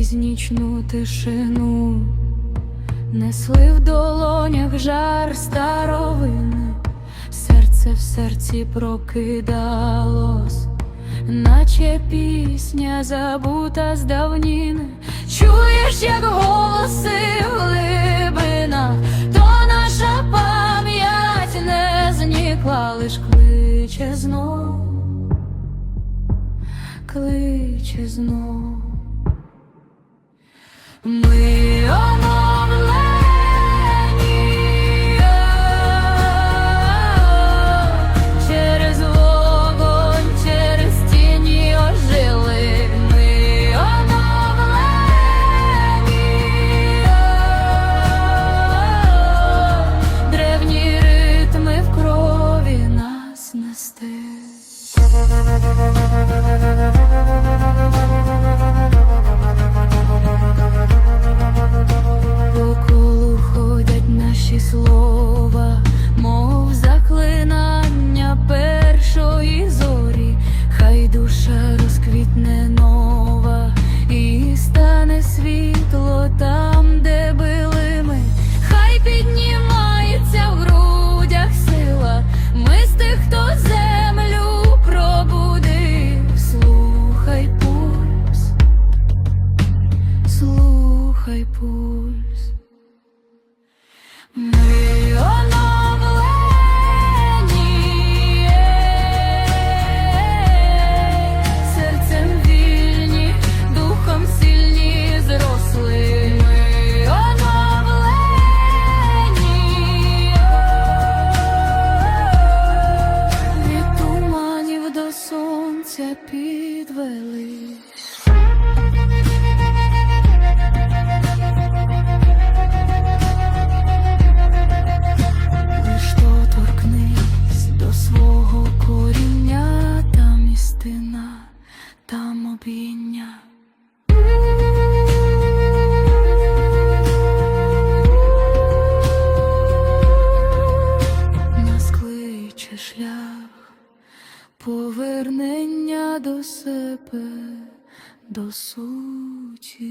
крізь нічну тишину, несли в долонях жар старовини, серце в серці прокидалось, наче пісня забута з давніни. Чуєш, як голоси в глибинах, то наша пам'ять не зникла, лиш кличе знов, кличе знов. Себе, до суті.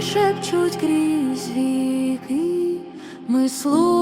Шепчуть крізь віки, ми слухаєм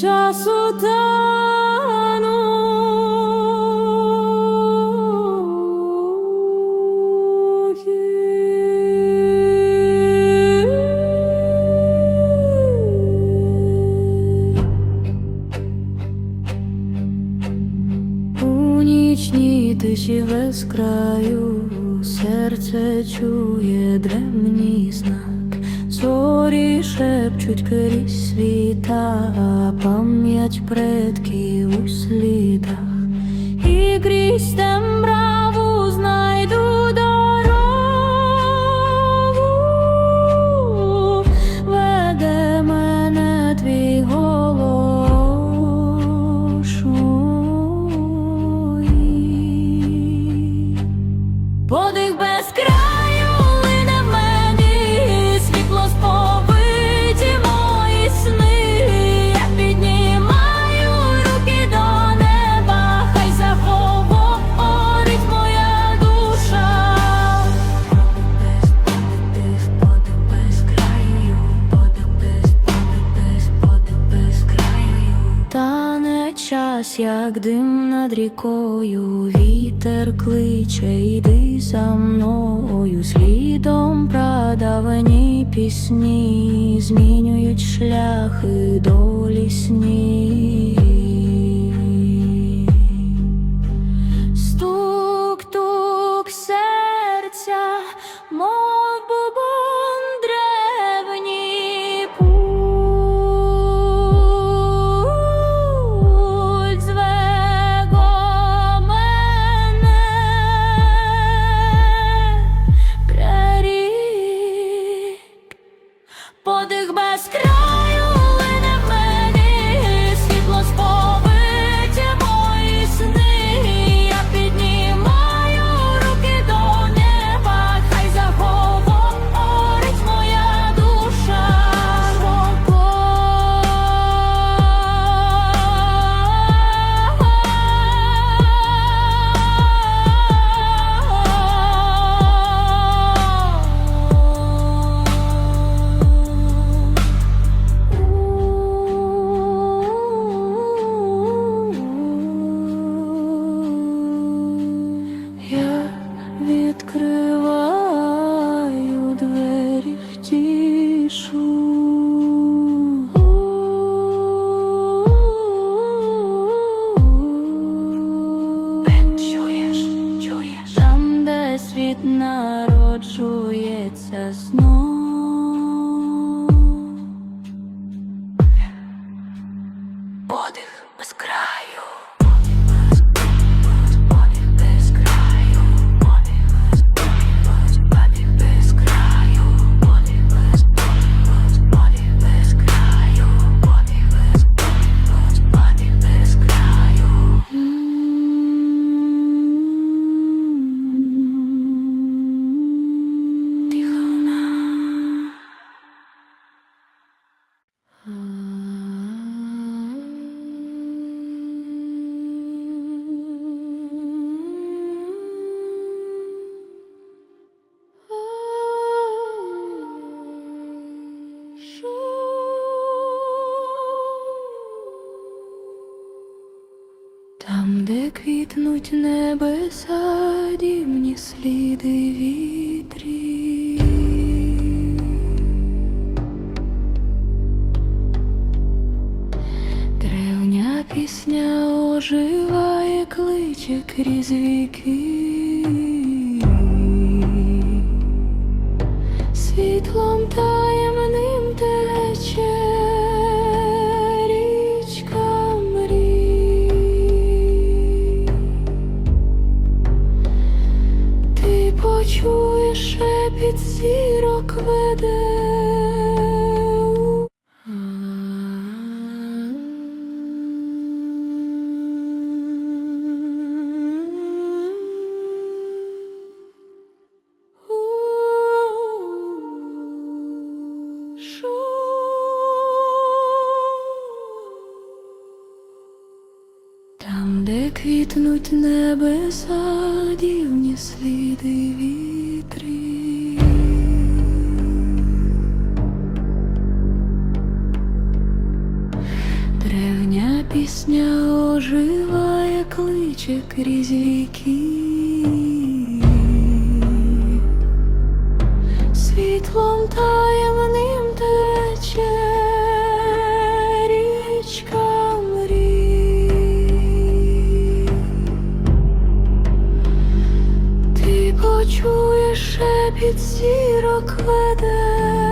Já sou tão час, як дим над рікою, вітер кличе, йди за мною, слідом прадавні пісні, змінюють шляхи долі сні. подих без краю. оживає кличе крізь віки. Тнуть небеса дівні сліди вітрів. Древня пісня оживає кличе крізь віки. Шепіт зірок веде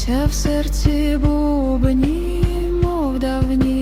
Б'ються в серці бубні, мов давні